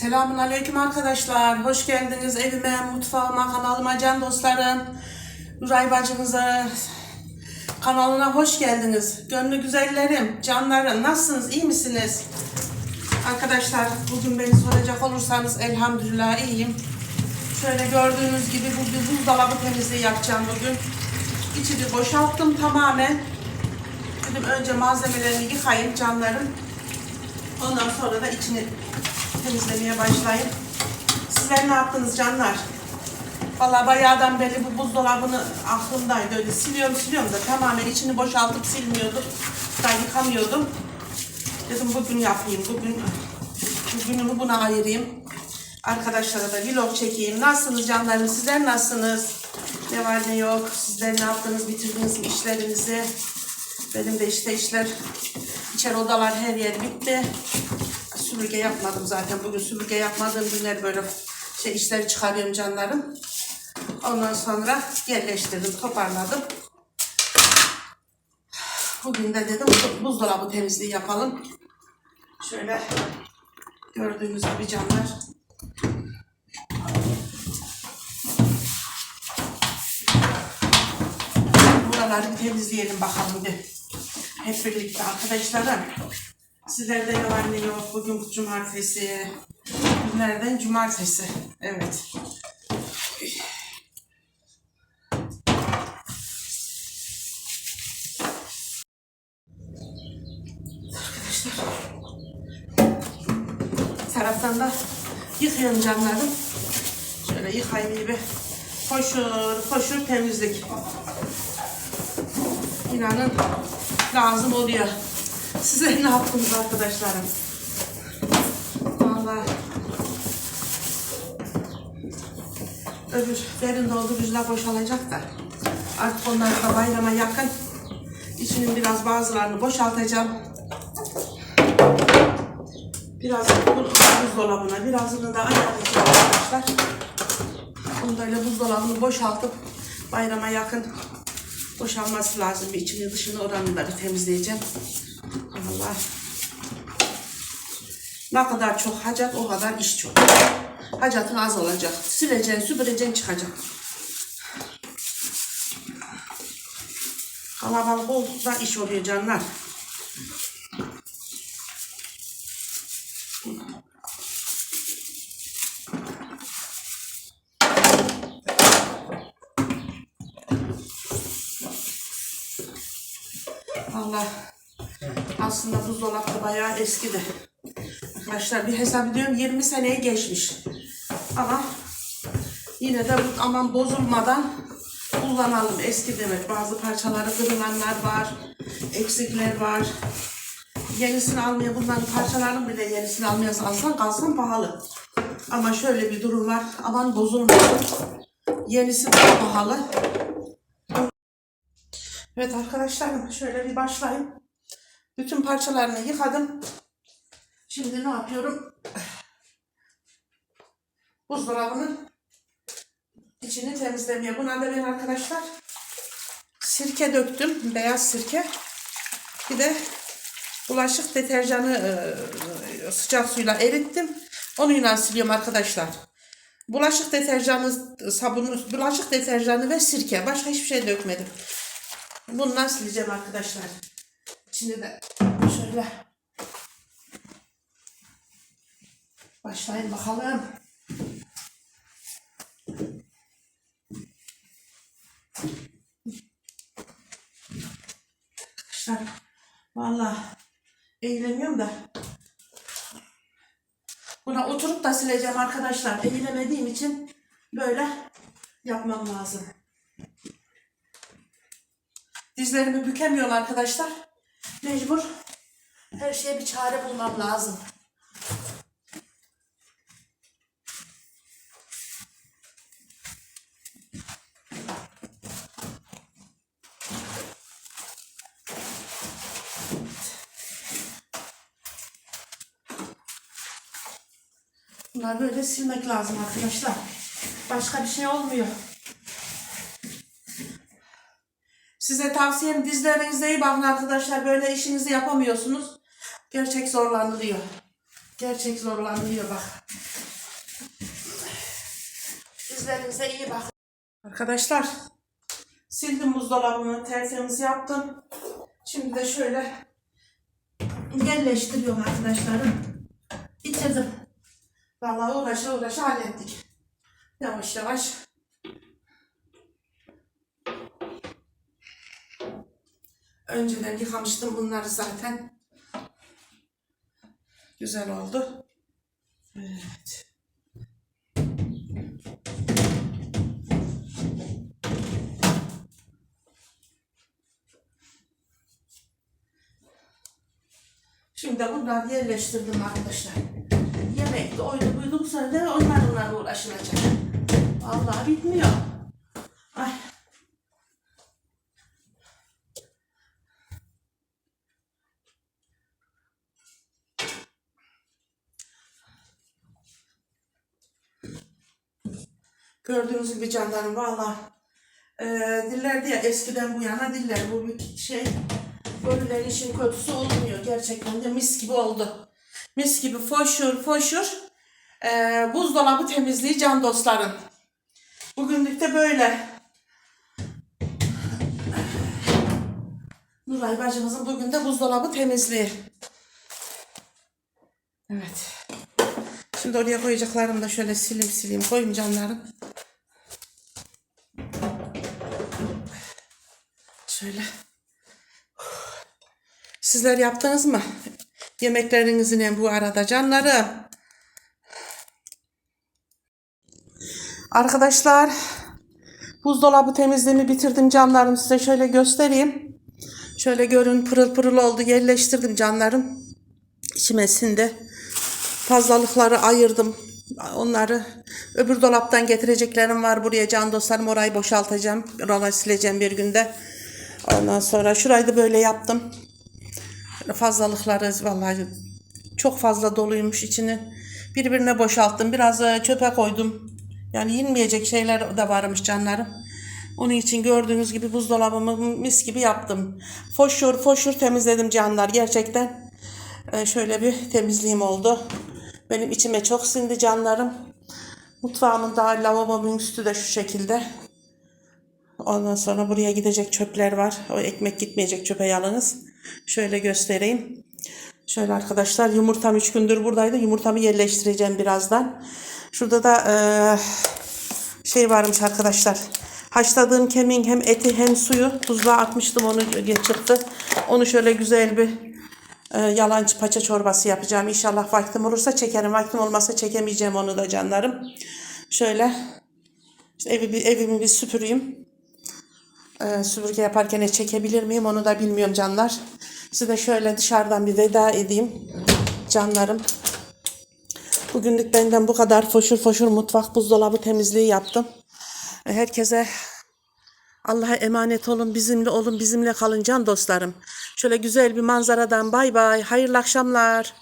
Selamun Aleyküm arkadaşlar. Hoş geldiniz evime, mutfağıma, kanalıma can dostlarım. Nuray bacınıza kanalına hoş geldiniz. Gönlü güzellerim, canlarım. Nasılsınız? iyi misiniz? Arkadaşlar bugün beni soracak olursanız elhamdülillah iyiyim. Şöyle gördüğünüz gibi bugün buzdolabı temizliği yapacağım bugün. İçini boşalttım tamamen. Dedim önce malzemelerini yıkayayım canlarım. Ondan sonra da içini temizlemeye başlayayım. Sizler ne yaptınız canlar? Vallahi bayağıdan beri bu buzdolabını aklımdaydı. Öyle siliyorum siliyorum da tamamen içini boşaltıp silmiyordum. Da yıkamıyordum. Dedim bugün yapayım. Bugün bugünümü buna ayırayım. Arkadaşlara da vlog çekeyim. Nasılsınız canlarım? Sizler nasılsınız? Ne var ne yok? Sizler ne yaptınız? Bitirdiniz mi işlerinizi? Benim de işte işler içeri odalar her yer bitti. Süpürge yapmadım zaten. Bugün süpürge yapmadığım günler böyle şey işleri çıkarıyorum canlarım. Ondan sonra yerleştirdim, toparladım. Bugün de dedim bu- buzdolabı temizliği yapalım. Şöyle gördüğünüz gibi canlar. Buraları bir temizleyelim bakalım bir. Hep birlikte arkadaşlarım. Sizlerde ne yok. Bugün cumartesi. Günlerden cumartesi. Evet. Arkadaşlar. Bir taraftan da yıkıyorum canlarım. Şöyle yıkayayım gibi. Koşur koşur temizlik. İnanın lazım oluyor. Size ne yaptınız arkadaşlarım? Vallahi öbür derin doldurucular boşalacak da artık onlar da bayrama yakın. İçinin biraz bazılarını boşaltacağım. Biraz bu- buzdolabına, birazını da ayarlayacağım arkadaşlar. Onlarla buzdolabını boşaltıp bayrama yakın boşalması lazım. Bir içini dışını oranını da bir temizleyeceğim. Allah. Ne kadar çok hacat o kadar iş çok. Hacatın az olacak. Sileceksin, süpüreceksin, çıkacak. Kalabalık oldukça iş oluyor canlar. Allah. Aslında buzdolabı da bayağı eskidi. Arkadaşlar bir hesap ediyorum 20 seneye geçmiş. Ama yine de bu aman bozulmadan kullanalım. Eski demek. Bazı parçaları kırılanlar var. Eksikler var. Yenisini almaya bunların parçalarının bile yenisini almaya alsan kalsan pahalı. Ama şöyle bir durum var. Aman bozulmasın. Yenisi daha pahalı. Evet arkadaşlarım şöyle bir başlayayım. Bütün parçalarını yıkadım. Şimdi ne yapıyorum? Buzdolabının içini temizlemeye. Buna da ben arkadaşlar sirke döktüm. Beyaz sirke. Bir de bulaşık deterjanı e, sıcak suyla erittim. Onunla siliyorum arkadaşlar. Bulaşık deterjanı, sabunu, bulaşık deterjanı ve sirke. Başka hiçbir şey dökmedim. Bundan sileceğim arkadaşlar. Şimdi de şöyle başlayın bakalım. Arkadaşlar vallahi eğilemiyorum da buna oturup da sileceğim arkadaşlar. Eğilemediğim için böyle yapmam lazım. Dizlerimi bükemiyorum arkadaşlar. Mecbur her şeye bir çare bulmam lazım. Bunları böyle silmek lazım arkadaşlar. Başka bir şey olmuyor. Size tavsiyem dizlerinize iyi bakın arkadaşlar. Böyle işinizi yapamıyorsunuz. Gerçek zorlanılıyor. Gerçek zorlanıyor bak. Üzerinize iyi bakın. Arkadaşlar sildim buzdolabımı tertemiz yaptım. Şimdi de şöyle yerleştiriyorum arkadaşlarım. Bitirdim. Vallahi uğraşa uğraşa hallettik. Yavaş yavaş. Önceden yıkamıştım bunları zaten. Güzel oldu. Evet. Şimdi bunları yerleştirdim arkadaşlar. Yemekte oydu buydu bu sene de onlar onlarla uğraşılacak. Vallahi bitmiyor. Gördüğünüz gibi canlarım valla e, dillerdi ya eskiden bu yana diller bu bir şey Gönüllerin işin kötüsü olmuyor. Gerçekten de mis gibi oldu. Mis gibi foşur foşur. E, buzdolabı temizliği can dostlarım. Bugünlük de böyle. Nuray bacımızın bugün de buzdolabı temizliği. Evet. Şimdi oraya koyacaklarımı da şöyle silim silim koyayım canlarım. Şöyle. Sizler yaptınız mı? Yemeklerinizi bu arada canlarım? Arkadaşlar buzdolabı temizliğimi bitirdim canlarım size şöyle göstereyim. Şöyle görün pırıl pırıl oldu yerleştirdim canlarım. İçime sindi. Fazlalıkları ayırdım. Onları öbür dolaptan getireceklerim var buraya can dostlarım orayı boşaltacağım. Oraları sileceğim bir günde. Ondan sonra şurayı da böyle yaptım. Fazlalıkları vallahi çok fazla doluymuş içini. Birbirine boşalttım. Biraz e, çöpe koydum. Yani yenmeyecek şeyler de varmış canlarım. Onun için gördüğünüz gibi buzdolabımı mis gibi yaptım. Foşur foşur temizledim canlar. Gerçekten e, şöyle bir temizliğim oldu. Benim içime çok sindi canlarım. Mutfağımın da lavabomun üstü de şu şekilde. Ondan sonra buraya gidecek çöpler var. O ekmek gitmeyecek çöpe yalnız. Şöyle göstereyim. Şöyle arkadaşlar yumurtam 3 gündür buradaydı. Yumurtamı yerleştireceğim birazdan. Şurada da eee, şey varmış arkadaşlar. Haşladığım kemiğin hem eti hem suyu tuzluğa atmıştım onu çıktı. Onu şöyle güzel bir e, yalancı paça çorbası yapacağım. İnşallah vaktim olursa çekerim. Vaktim olmazsa çekemeyeceğim onu da canlarım. Şöyle işte evi, evimi bir süpüreyim. Ee, süpürge yaparken çekebilir miyim onu da bilmiyorum canlar. Size şöyle dışarıdan bir veda edeyim canlarım. Bugünlük benden bu kadar foşur foşur mutfak buzdolabı temizliği yaptım. Ee, Herkese Allah'a emanet olun, bizimle olun, bizimle kalın can dostlarım. Şöyle güzel bir manzaradan bay bay, hayırlı akşamlar.